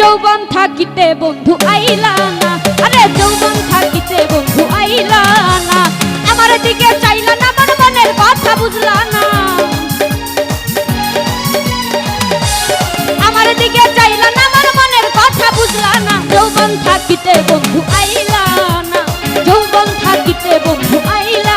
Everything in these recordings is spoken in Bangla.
যৌবন থাকিতে বন্ধু আইলা না। আরে, যৌবন থাকিতে বন্ধু আইলা না। আমার দিকে চাইলা না আমার মনের কথা বুঝলা না। আমার দিকে চাইলা না আমার মনের কথা বুঝলা না। যৌবন থাকিতে বন্ধু আইলা না। যৌবন থাকিতে বন্ধু আইলা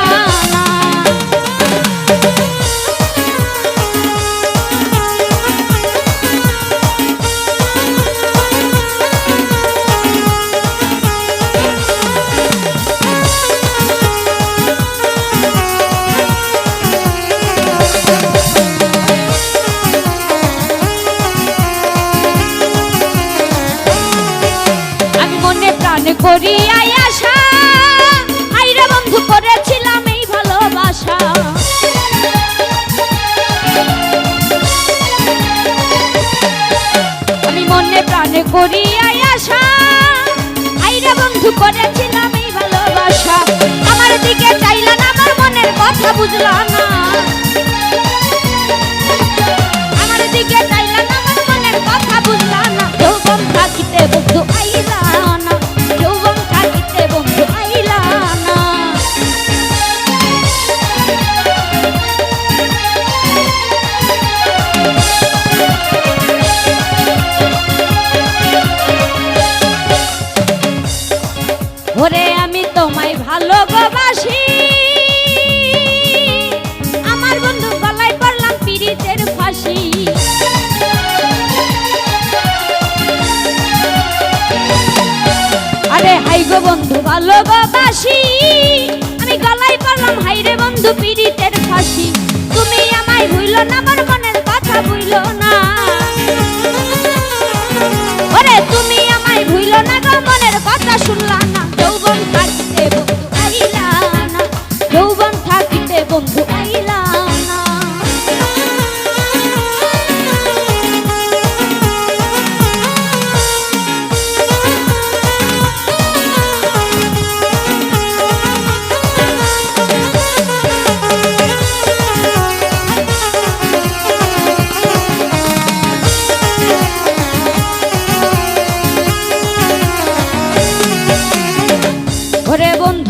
প্রাণে করি আশা আইরা বন্ধু, করেছিলাম এই ভালোবাসা। আমি মনে প্রাণে করি আশা। আইরা বন্ধু, করেছিলাম এই ভালোবাসা। আমার দিকে চাইলা না, আমার মনের কথা বুঝলা না। আমার দিকে চাইলা না, আমার মনের থাকিতে বন্ধু আইলা গো বন্ধু ভালোবাসি। আমি গলায় পড়লাম হাইরে বন্ধু পীড়িতের ফাঁসি। তুমি আমায় ভুইল না, আমার মনের কথা ভুইল না। ওরে, তুমি আমায় ভুইল না গো, মনের কথা শুনলাম না, যৌবন থাকিতে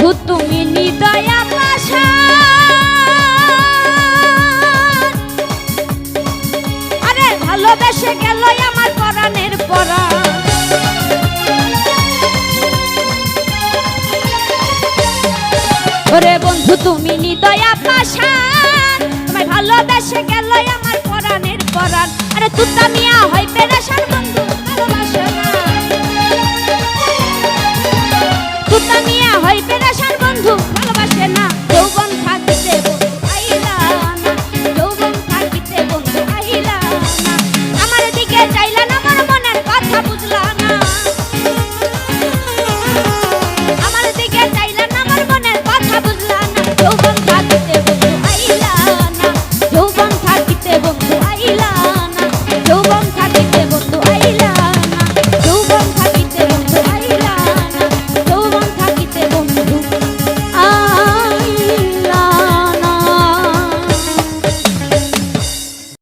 বন্ধু, তুমি নিদয়া পাশা আরে ভালোবেসে গেল আমার পরাণের পরা ওরে বন্ধু, তুমি নিদয়া পাশা তোমায় ভালোবেসে গেল আমার পরাণের পরাণ আরে তুতা মিয়া, হয় পেরে